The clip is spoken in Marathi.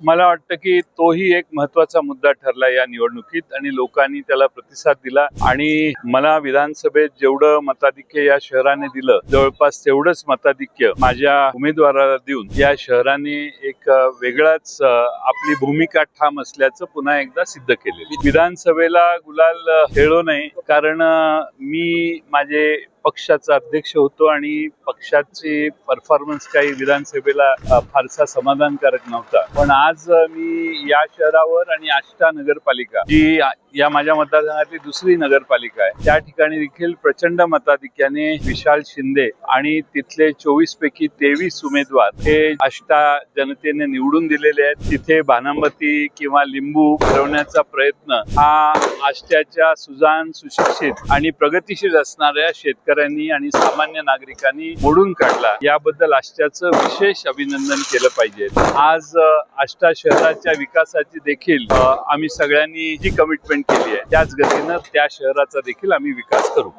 मला वाटतं की तोही एक महत्त्वाचा मुद्दा ठरला या निवडणुकीत आणि लोकांनी त्याला प्रतिसाद दिला. आणि मला विधानसभेत जेवढं मताधिक्य या शहराने दिलं जवळपास तेवढंच मताधिक्य माझ्या उमेदवाराला देऊन या शहराने एक वेगळाच आपली भूमिका ठाम असल्याचं पुन्हा एकदा सिद्ध केले विधानसभेला गुलाल अ, खेळलो नाही. कारण मी माझे पक्षाचा अध्यक्ष होतो आणि पक्षाची परफॉर्मन्स काही विधानसभेला फारसा समाधानकारक नव्हता. पण आज मी या शहरावर आणि आष्टा नगरपालिका जी या माझ्या मतदारसंघातली दुसरी नगरपालिका आहे. त्या ठिकाणी देखील प्रचंड मताधिक्याने विशाल शिंदे आणि तिथले चोवीस पैकी तेवीस उमेदवार हे आष्टा जनतेने निवडून दिलेले आहेत. तिथे बानामती किंवा लिंबू फिरवण्याचा प्रयत्न हा आष्ट्याच्या सुजान सुशिक्षित आणि प्रगतीशील असणाऱ्या शेतकऱ्यांनी आणि सामान्य नागरिकांनी मोडून काढला. याबद्दल आष्ट्याचं विशेष अभिनंदन केलं पाहिजे. आज आष्टा शहराच्या विकासाची देखील आम्ही सगळ्यांनी जी कमिटमेंट केली आहे त्याच गतीनं त्या शहराचा देखील आम्ही विकास करू.